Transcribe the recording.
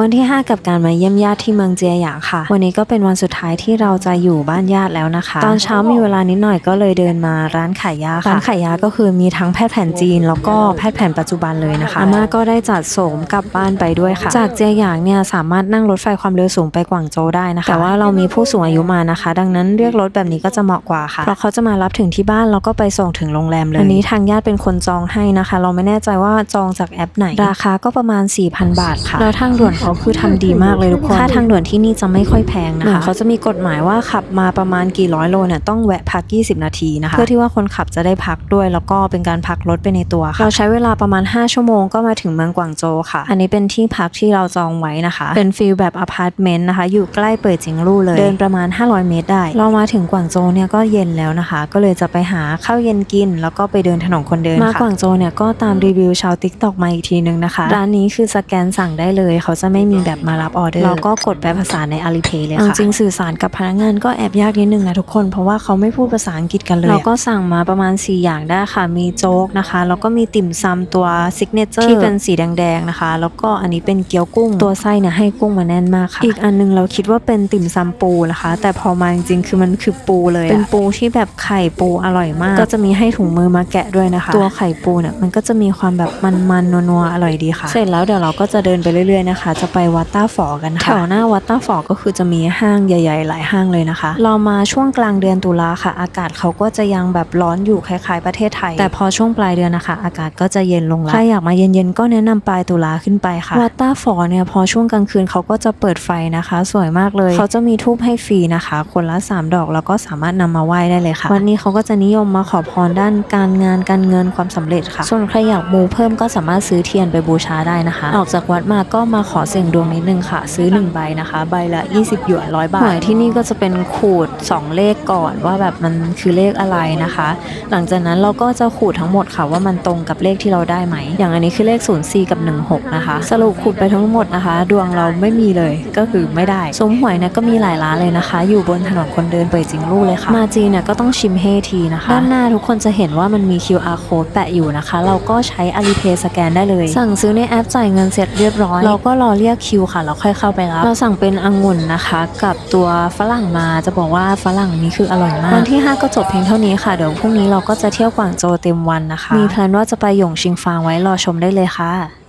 วันที่ 5 กับการมาเยี่ยมญาติที่เมืองเจียหยางค่ะ วันนี้ก็เป็นวันสุดท้ายที่เราจะอยู่บ้านญาติแล้วนะคะ ตอนเช้ามีเวลานิดหน่อยก็เลยเดินมาร้านขายยาค่ะร้านขายยาก็คือมีทั้งแพทย์แผนจีน แล้วก็แพทย์แผนปัจจุบันเลยนะคะอาม่าก็ได้จัดโสมกลับบ้านไปด้วยค่ะ จากเจียหยางเนี่ยสามารถนั่งรถไฟความเร็วสูงไปกวางโจวได้นะคะ แต่ว่าเรามีผู้สูงอายุมานะคะ ดังนั้นเรียกรถแบบนี้ก็จะเหมาะกว่าค่ะเพราะเขาจะมารับถึงที่บ้านแล้วก็ไปส่งถึงโรงแรมเลยอันนี้ทางญาติเป็นคนจองให้นะคะ เราไม่แน่ใจว่าจองจากแอปไหน ราคาก็ประมาณ4,000 บาทค่ะแล้วทางด่วนเขาคือทำดีมากเลยทุกคนค่าทางด่วนที่นี่จะไม่ค่อยแพงนะคะเขาจะมีกฎหมายว่าขับมาประมาณกี่ร้อยโลเนี่ยต้องแวะพัก 20 นาทีนะคะเพื่อที่ว่าคนขับจะได้พักด้วยแล้วก็เป็นการพักรถไปในตัวค่ะเราใช้เวลาประมาณ 5 ชั่วโมงก็มาถึงเมืองกวางโจวค่ะ อันนี้เป็นที่พักที่เราจองไว้นะคะ เป็นฟิลแบบอพาร์ตเมนต์นะคะ อยู่ใกล้เปิดจิงลู่เลย เดินประมาณ 500 เมตรได้ เรามาถึงกวางโจวเนี่ยก็เย็นแล้วนะคะ ก็เลยจะไปหาข้าวเย็นกิน แล้วก็ไปเดินถนนคนเดินค่ะมากวางโจวเนี่ยก็ตามรีวิวชาวติ๊กตอกมาอีกทีนึงนะคะร้านนี้คือสแกนสั่งได้เลยเขาจะไม่มีแบบมารับออเดอร์เราก็กดแปลภาษาใน Alipay เลยค่ะจริงๆสื่อสารกับพนักงานก็แอบยากนิดนึงนะทุกคนเพราะว่าเขาไม่พูดภาษาอังกฤษกันเลยเราก็สั่งมาประมาณ 4 อย่างได้ค่ะ มีโจ๊กนะคะแล้วก็มีติ่มซำตัวซิกเนเจอร์ที่เป็นสีแดงๆนะคะ แล้วก็อันนี้เป็นเกี๊ยวกุ้งตัวไส้เนี่ยให้กุ้งมาแน่นมากค่ะ อีกอันนึงเราคิดว่าเป็นติ่มซำปูนะคะ แต่พอมาจริงๆคือมันคือปูเลยอะเป็นปูที่แบบไข่ปูอร่อยมาก ก็จะมีให้ถุงมือมาแกะด้วยนะคะ ตัวไข่ปูเนี่ยมันก็จะมีความแบบมันๆนัวๆอร่อยดีค่ะ เสร็จแล้วเดี๋ยวเราก็จะเดินไปเรื่อยๆนะคะจะไปวัดต้าฝอกันค่ะแถวหน้าวัดต้าฝอก็คือจะมีห้างใหญ่ๆ หลายห้างเลยนะคะ เรามาช่วงกลางเดือนตุลาค่ะ อากาศเขาก็จะยังแบบร้อนอยู่คล้ายๆประเทศไทย แต่พอช่วงปลายเดือนนะคะ อากาศก็จะเย็นลงแล้วใครอยากมาเย็นๆก็แนะนำปลายตุลาขึ้นไปค่ะวัดต้าฝอเนี่ยพอช่วงกลางคืนเขาก็จะเปิดไฟนะคะ สวยมากเลย เขาจะมีทูบให้ฟรีนะคะ คนละ 3 ดอกแล้วก็สามารถนำมาไหว้ได้เลยค่ะวันนี้เขาก็จะนิยมมาขอพรด้านการงานการเงินความสำเร็จค่ะ ส่วนใครอยากมูเพิ่มก็สามารถซื้อเทียนไปบูชาได้นะคะ ออกจากวัดมาก็มาขอเสี่ยงดวงนิดนึงค่ะ ซื้อ 1 ใบนะคะ ใบละ 20 หยวนร้อยบาทหวยที่นี่ก็จะเป็นขูด 2 เลขก่อนว่าแบบมันคือเลขอะไรนะคะ หลังจากนั้นเราก็จะขูดทั้งหมดค่ะว่ามันตรงกับเลขที่เราได้ไหม อย่างอันนี้คือเลข 0 4 กับ 16 นะคะ สรุปขูดไปทั้งหมดนะคะ ดวงเราไม่มีเลยก็คือไม่ได้ซุ้มหวยเนี่ยก็มีหลายร้านเลยนะคะ อยู่บนถนนคนเดินเปิดจริงลู่เลยค่ะ มาจีนเนี่ยก็ต้องชิมเฮทีนะคะด้านหน้าทุกคนจะเห็นว่ามันมี QR code แปะอยู่นะคะ เราก็ใช้ Alipay สแกนได้เลย สั่งซื้อในแอปจ่ายเงินเสร็จเรียบร้อยเราก็รอเรียกคิวค่ะแล้วค่อยเข้าไปรับเราสั่งเป็นองุ่นนะคะ กับตัวฝรั่งมาจะบอกว่าฝรั่งนี้คืออร่อยมากวันที่ 5 ก็จบเพียงเท่านี้ค่ะเดี๋ยวพรุ่งนี้เราก็จะเที่ยวกวางโจวเต็มวันนะคะ มีแพลนว่าจะไปหยงชิงฟางไว้รอชมได้เลยค่ะ